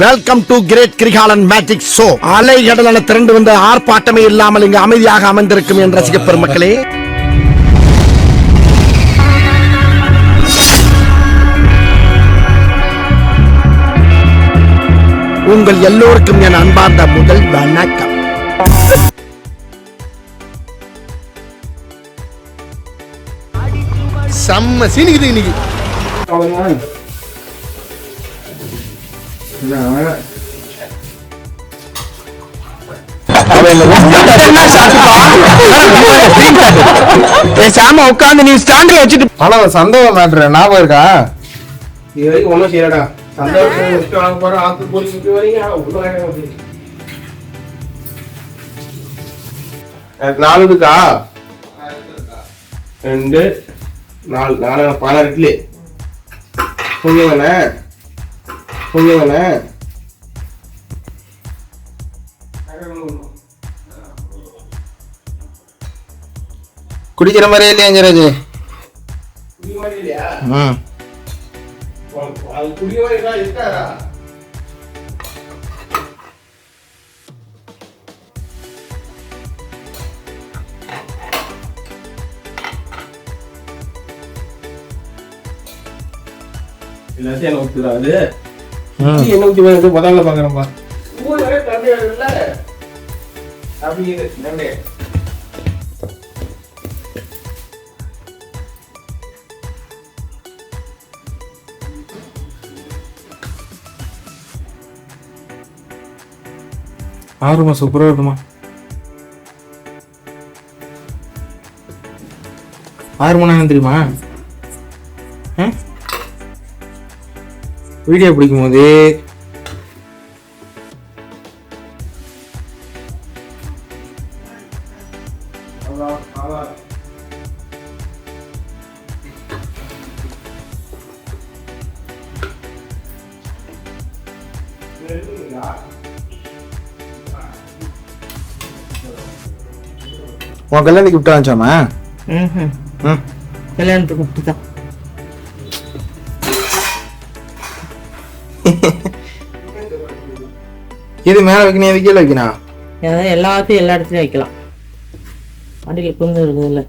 Welcome to great Kirikalan magic show அலை கடலான திரண்டு வந்த ஆர்ப்பாட்டமே இல்லாமல் இங்கு அமைதியாக அமர்ந்திருக்கும் என் ரசிக பெருமக்களே. உங்கள் எல்லோருக்கும் என் அன்பார்ந்த முதல் வணக்கம். செம்ம சீனிக்குது இன்னைக்கு. பேசாம உட்கார்ந்து நீ ஸ்டாண்டில் வச்சுட்டு ஆனா சந்தேகம் மேட்ரு ஞாபகம் இருக்கா? இது வரைக்கும் ஒன்றும் செய்யலடா. வாங்க ஆத்து வரீங்க நாலு இருக்கா? ரெண்டு நாலு. நாலு பதினாறு இட்லி. கொஞ்சம் குடிக்கிற மாதிரியே இல்லையா அஞ்சராஜ் மாதிரி ம். மாதிரி எல்லாத்தையும் அது? ம் என்ன முதல்ல இது நன்றி ஆறுமா சூப்பராக இருக்குமா? ஆறு மணி நேரம் தெரியுமா? ஆ? வீடியோ பிடிக்கும் போது உன் கல்யாணத்துக்கு விட்டு வாங்கிச்சாமா ம்ஹும். ம். கல்யாணத்துக்கு தான் இது மேலே வைக்கணும் இது கீழே வைக்கணும்? ஏதாவது எல்லாத்தையும் எல்லா இடத்துலையும் வைக்கலாம். அடியில் குந்து இருக்குது இல்லை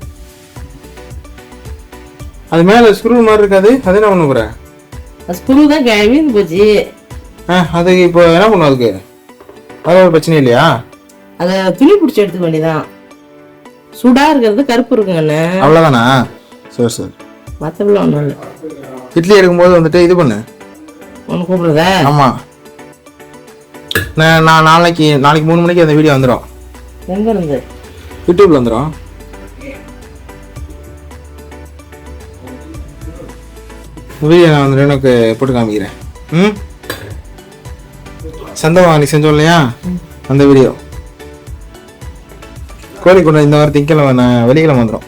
அது மேலே ஸ்க்ரூ மாதிரி இருக்காது? அது என்ன பண்ண ஸ்க்ரூ தான் வீந்து போச்சு. ஆ அதுக்கு இப்போ என்ன பண்ணும் அதுக்கு? அது ஒரு பிரச்சனை இல்லையா? அதை துணி பிடிச்சி எடுத்துக்க வேண்டியதான் சுடா இருக்கிறது கருப்பு இருக்குங்கண்ணே அவ்வளோதானா சரி சரி. மற்றபடி ஒன்றும் இல்லை. இட்லி எடுக்கும்போது வந்துட்டு இது பண்ணு. ஒன்று கூப்பிடுறதா? ஆமாம் நான் நான் நாளைக்கு நாளைக்கு மூணு மணிக்கு அந்த வீடியோ வந்துடும் எங்க இருந்து யூடியூப்ல வந்துடும் வீடியோ நான் வந்துட்டு எனக்கு போட்டு காமிக்கிறேன். ம்? சந்தவா நீ செஞ்சோம் இல்லையா? அந்த வீடியோ. கோழிக்கொண்டை இந்த வாரம் திங்கக்கிழமை நான் வெள்ளிக்கிழமை வந்துடும்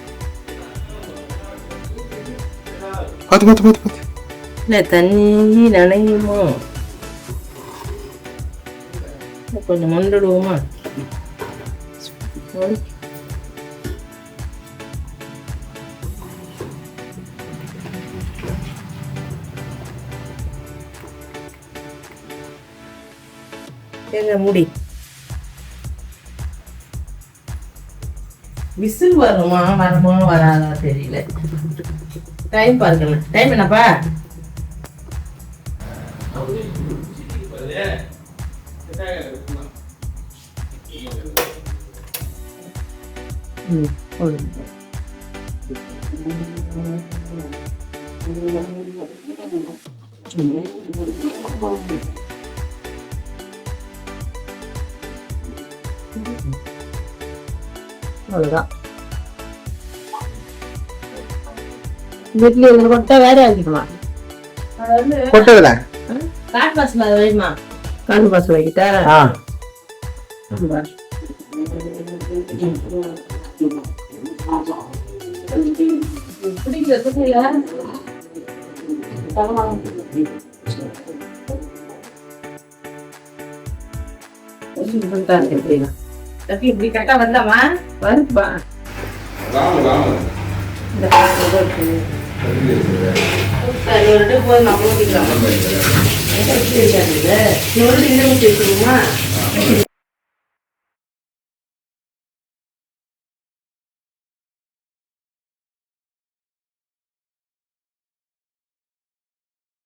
பார்த்து பார்த்து பார்த்து பார்த்து. இல்லை தண்ணி நனையுமோ? கொஞ்சம் மண்டுடுவோமா? எங்க முடி. விசில் வருமா வருமா வராதா தெரியல. டைம் பாருங்க டைம் என்னப்பா? அவ்வளோதான் வீட்டில் இதில் கொட்டா வேற ஆக்கிக்கலாம் கொட்டதுல காட்டு பாசில் அதை வைமா. காட்டு பாசில் வைக்கிட்டா இப்படி கரெக்டா வந்தாமா வருப்பா போதும் நம்ம ஊத்திக்கலாம் எப்படி இருக்காது இது? இன்னொரு இந்த முட்டை